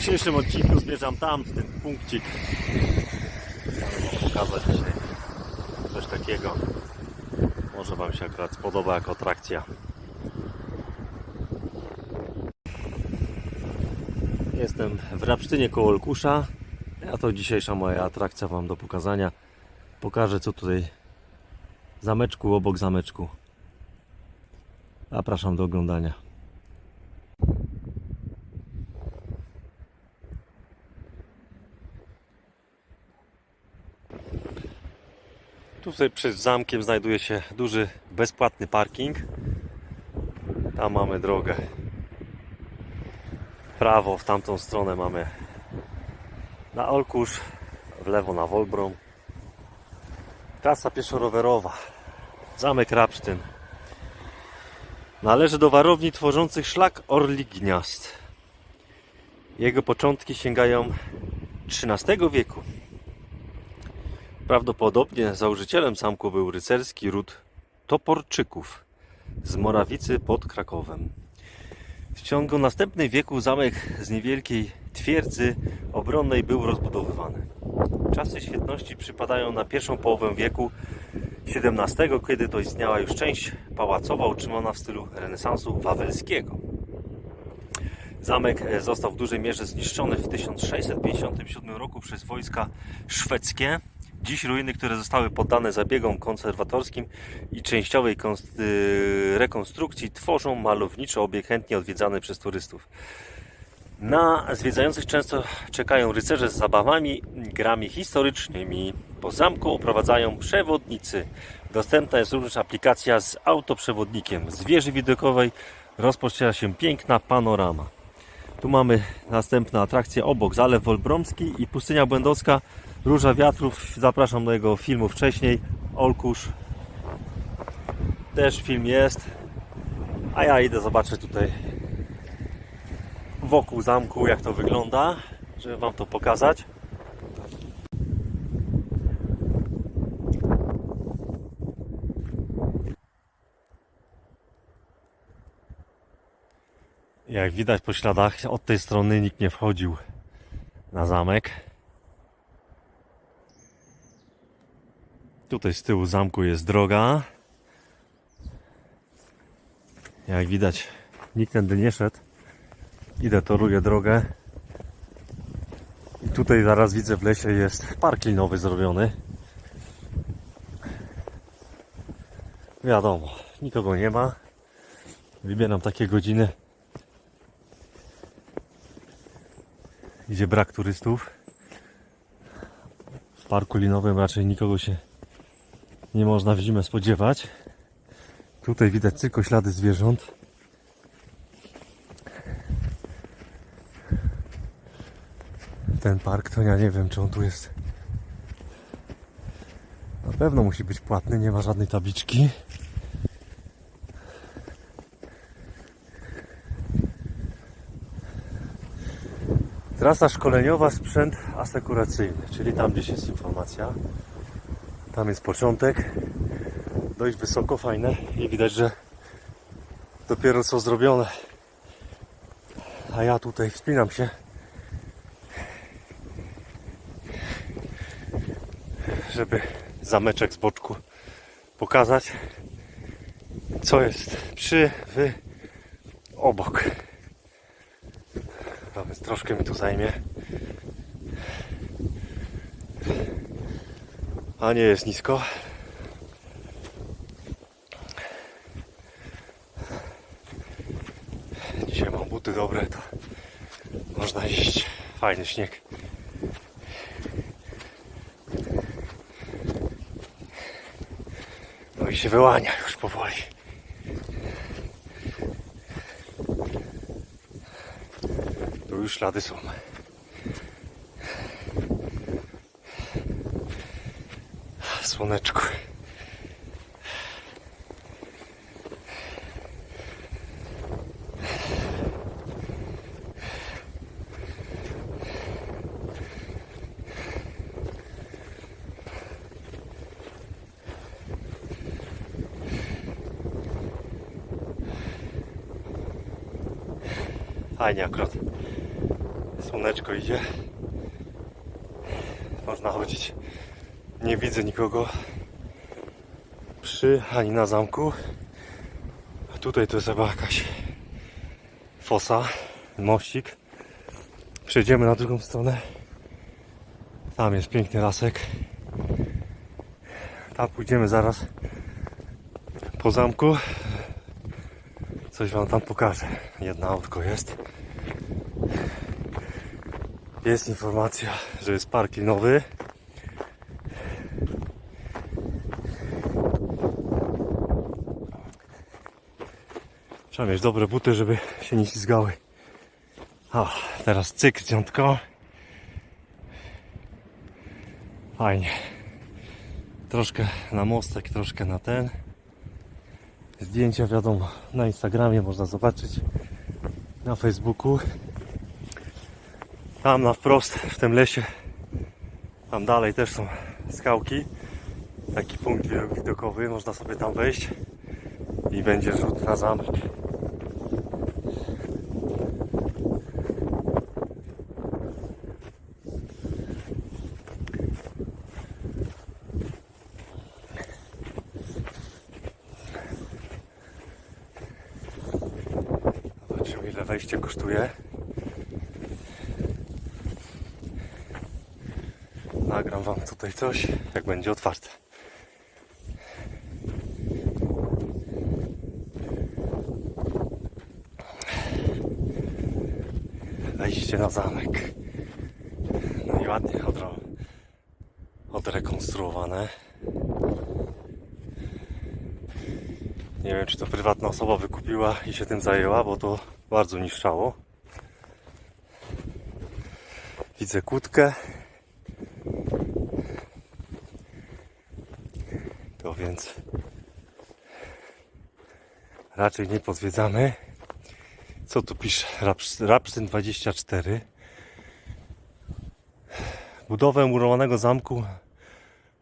dzisiejszym odcinku zmierzam tam, w ten punkcik. Pokazać coś takiego. Może Wam się akurat spodoba jako atrakcja. Jestem w Rapsztynie koło Olkusza. A to dzisiejsza moja atrakcja Wam do pokazania. Pokażę co tutaj zameczku obok zameczku. Zapraszam do oglądania. Tutaj przed zamkiem znajduje się duży bezpłatny parking. Tam mamy drogę. W prawo w tamtą stronę mamy na Olkusz, w lewo na Wolbrom. Trasa pieszo-rowerowa. Zamek Rapsztyn. Należy do warowni tworzących szlak Orli Gniazd. Jego początki sięgają XIII wieku. Prawdopodobnie założycielem zamku był rycerski ród Toporczyków z Morawicy pod Krakowem. W ciągu następnych wieków zamek z niewielkiej twierdzy obronnej był rozbudowywany. Czasy świetności przypadają na pierwszą połowę wieku XVII, kiedy to istniała już część pałacowa utrzymana w stylu renesansu wawelskiego. Zamek został w dużej mierze zniszczony w 1657 roku przez wojska szwedzkie. Dziś ruiny, które zostały poddane zabiegom konserwatorskim i częściowej y, rekonstrukcji, tworzą malowniczy obiekt chętnie odwiedzany przez turystów. Na zwiedzających często czekają rycerze z zabawami, grami historycznymi. Po zamku oprowadzają przewodnicy. Dostępna jest również aplikacja z autoprzewodnikiem. Z wieży widokowej rozpoczyna się piękna panorama. Tu mamy następną atrakcję obok Zalew Wolbromski i Pustynia Błędowska Róża Wiatrów. Zapraszam do jego filmu wcześniej. Olkusz. Też film jest. A ja idę zobaczyć tutaj wokół zamku jak to wygląda, żeby Wam to pokazać. Jak widać po śladach, od tej strony nikt nie wchodził na zamek. Tutaj z tyłu zamku jest droga. Jak widać, nikt tędy nie szedł. Idę, toruję drogę. I tutaj zaraz widzę w lesie jest park linowy zrobiony. Wiadomo, nikogo nie ma. Wybieram takie godziny, gdzie brak turystów. W parku linowym raczej nikogo się nie można w zimę spodziewać. Tutaj widać tylko ślady zwierząt. Ten park to ja nie wiem czy on tu jest. Na pewno musi być płatny, nie ma żadnej tabliczki. Trasa szkoleniowa, sprzęt asekuracyjny, czyli tam gdzieś jest informacja. Tam jest początek. Dość wysoko, fajne i widać, że dopiero co zrobione. A ja tutaj wspinam się. Żeby zameczek z boczku pokazać, co jest przy, w, obok. A troszkę mi tu zajmie. A nie jest nisko. Dzisiaj mam buty dobre, to można iść. Fajny śnieg. No i się wyłania już powoli. Tu już ślady są. Słoneczku. Fajnie akurat. Słoneczko idzie. Można chodzić. Nie widzę nikogo przy ani na zamku. A tutaj to jest chyba jakaś fosa, mościk. Przejdziemy na drugą stronę. Tam jest piękny lasek. Tam pójdziemy zaraz po zamku. Coś wam tam pokażę. Jedno autko jest. Jest informacja, że jest park linowy. Trzeba mieć dobre buty, żeby się nie ślizgały. O, teraz cykl dziątko. Fajnie. Troszkę na mostek, troszkę na ten. Zdjęcia wiadomo na Instagramie można zobaczyć. Na Facebooku. Tam na wprost w tym lesie. Tam dalej też są skałki. Taki punkt widokowy, można sobie tam wejść i będzie rzut na zamek. Zobaczymy ile wejście kosztuje. Nagram wam tutaj coś, jak będzie otwarte. Wejście na zamek. No i ładnie odro, odrekonstruowane. Nie wiem, czy to prywatna osoba wykupiła i się tym zajęła, bo to bardzo niszczało. Widzę kłódkę. To więc raczej nie podwiedzamy. Co tu pisze? Raps- Rapsztyn 24. Budowę murowanego zamku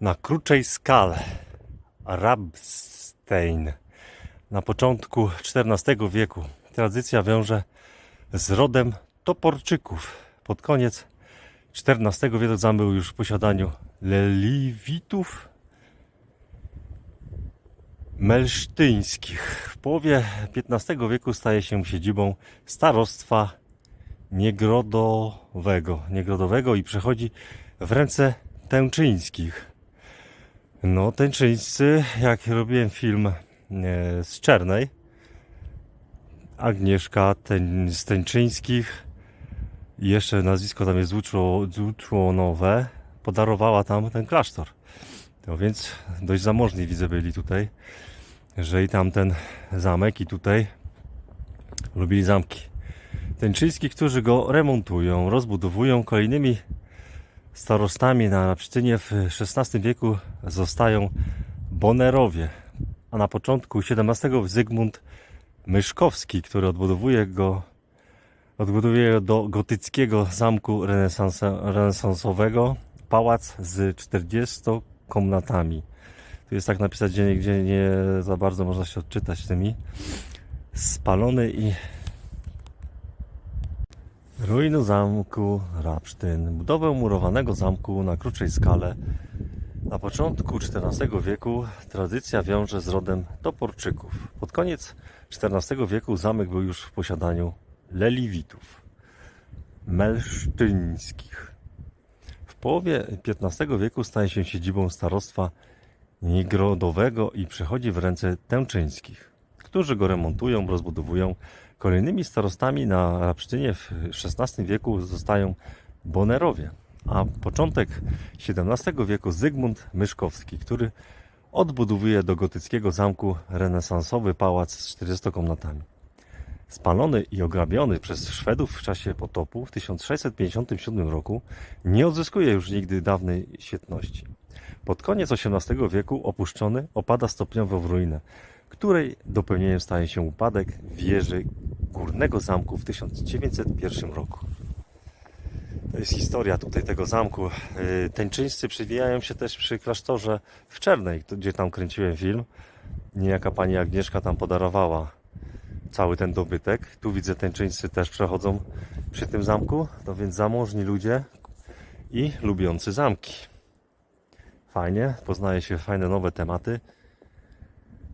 na kruczej skale. Rabstein. Na początku XIV wieku. Tradycja wiąże z rodem Toporczyków. Pod koniec XIV wieku zamek był już w posiadaniu Leliwitów melsztyńskich. W połowie XV wieku staje się siedzibą starostwa niegrodowego, niegrodowego i przechodzi w ręce tęczyńskich. No, tęczyńscy, jak robiłem film e, z Czernej, Agnieszka Tę- z Tęczyńskich i jeszcze nazwisko tam jest Dłuczłonowe, podarowała tam ten klasztor. No więc dość zamożni widzę byli tutaj, że i tamten zamek i tutaj lubili zamki. Tęczyński, którzy go remontują, rozbudowują kolejnymi starostami na Pszczynie w XVI wieku zostają Bonerowie, a na początku XVII Zygmunt Myszkowski, który odbudowuje go odbudowuje do gotyckiego zamku renesansowego pałac z 40 komnatami. Tu jest tak napisać, gdzie, gdzie nie za bardzo można się odczytać tymi. Spalony i ruiny zamku Rapsztyn. Budowę murowanego zamku na krótszej skale na początku XIV wieku tradycja wiąże z rodem Toporczyków. Pod koniec XIV wieku zamek był już w posiadaniu Leliwitów, melsztyńskich. W połowie XV wieku staje się siedzibą starostwa Nigrodowego i przechodzi w ręce Tęczyńskich, którzy go remontują, rozbudowują. Kolejnymi starostami na Rapsztynie w XVI wieku zostają Bonerowie, a początek XVII wieku Zygmunt Myszkowski, który odbudowuje do gotyckiego zamku renesansowy pałac z 40 komnatami. Spalony i ograbiony przez Szwedów w czasie potopu w 1657 roku, nie odzyskuje już nigdy dawnej świetności. Pod koniec XVIII wieku opuszczony opada stopniowo w ruinę, której dopełnieniem staje się upadek wieży górnego zamku w 1901 roku. To jest historia tutaj tego zamku. Yy, Teńczyńscy przywijają się też przy klasztorze w Czernej, gdzie tam kręciłem film. Niejaka pani Agnieszka tam podarowała cały ten dobytek. Tu widzę tęczyńscy też przechodzą przy tym zamku, no więc zamożni ludzie i lubiący zamki. Fajnie, poznaje się fajne nowe tematy.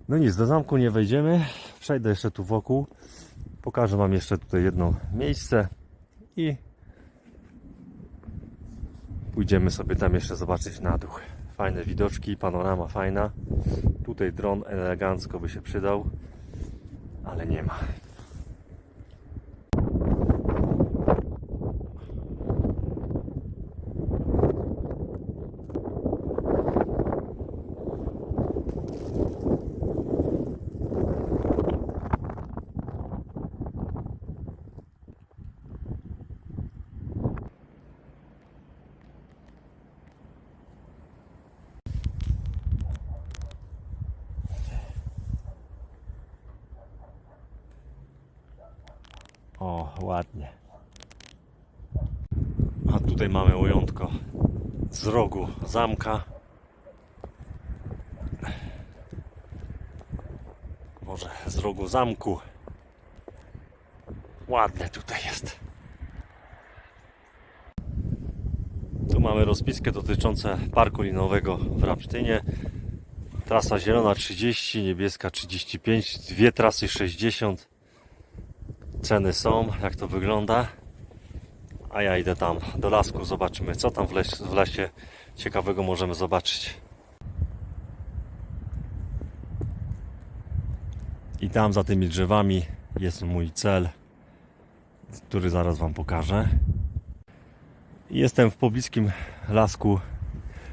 No nic, do zamku nie wejdziemy. Przejdę jeszcze tu wokół. Pokażę Wam jeszcze tutaj jedno miejsce i pójdziemy sobie tam jeszcze zobaczyć na dół. Fajne widoczki, panorama fajna. Tutaj dron elegancko by się przydał, ale nie ma. O, ładnie. A tutaj mamy łojątko z rogu zamka. Może z rogu zamku. Ładne tutaj jest. Tu mamy rozpiskę dotyczące parku linowego w Rapsztynie. Trasa zielona 30, niebieska 35, dwie trasy 60 ceny są, jak to wygląda. A ja idę tam do lasku, zobaczymy co tam w lesie, w lesie ciekawego możemy zobaczyć. I tam za tymi drzewami jest mój cel, który zaraz Wam pokażę. Jestem w pobliskim lasku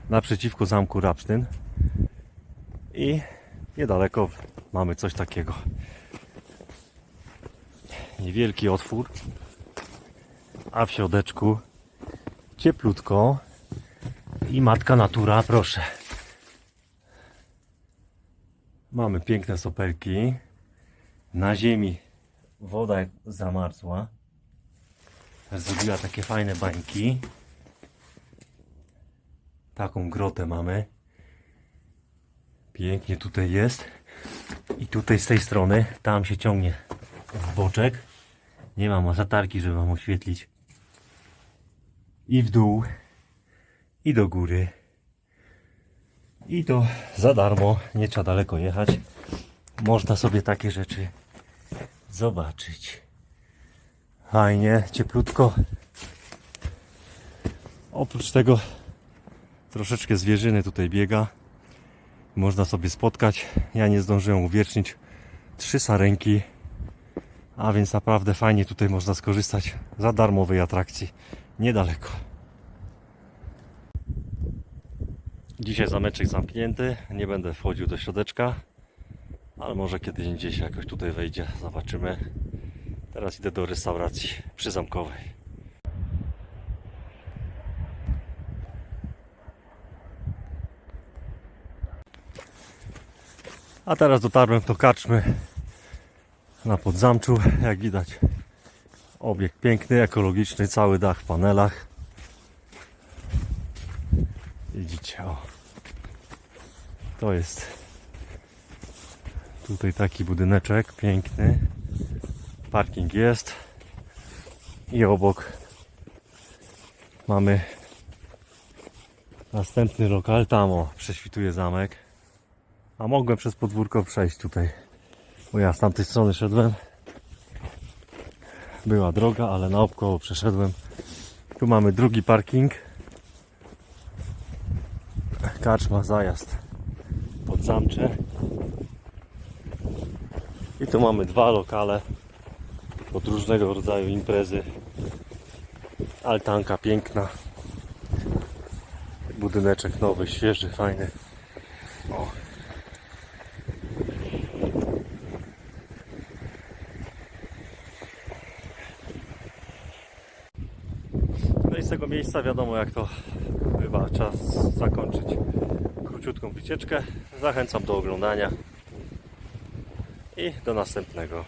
naprzeciwko zamku Rapsztyn i niedaleko mamy coś takiego niewielki otwór, a w środeczku cieplutko i matka natura, proszę. Mamy piękne sopelki. Na ziemi woda zamarzła. Zrobiła takie fajne bańki. Taką grotę mamy. Pięknie tutaj jest. I tutaj z tej strony, tam się ciągnie w boczek. Nie mam latarki, żeby wam oświetlić. I w dół, i do góry. I to za darmo, nie trzeba daleko jechać. Można sobie takie rzeczy zobaczyć. Fajnie, cieplutko. Oprócz tego troszeczkę zwierzyny tutaj biega. Można sobie spotkać. Ja nie zdążyłem uwiecznić. Trzy sarenki a więc naprawdę fajnie tutaj można skorzystać za darmowej atrakcji niedaleko. Dzisiaj zameczek zamknięty, nie będę wchodził do środeczka, ale może kiedyś się jakoś tutaj wejdzie, zobaczymy. Teraz idę do restauracji przyzamkowej. A teraz dotarłem do karczmy na podzamczu, jak widać. Obiekt piękny, ekologiczny, cały dach w panelach. Widzicie, o. To jest tutaj taki budyneczek piękny. Parking jest. I obok mamy następny lokal. Tam o, prześwituje zamek. A mogłem przez podwórko przejść tutaj. Bo ja z tamtej strony szedłem. Była droga, ale naokoło przeszedłem. Tu mamy drugi parking. Karczma, zajazd pod zamcze. I tu mamy dwa lokale pod różnego rodzaju imprezy. Altanka piękna. Budyneczek nowy, świeży, fajny. O. No i z tego miejsca wiadomo jak to bywa, czas zakończyć króciutką wycieczkę. Zachęcam do oglądania i do następnego.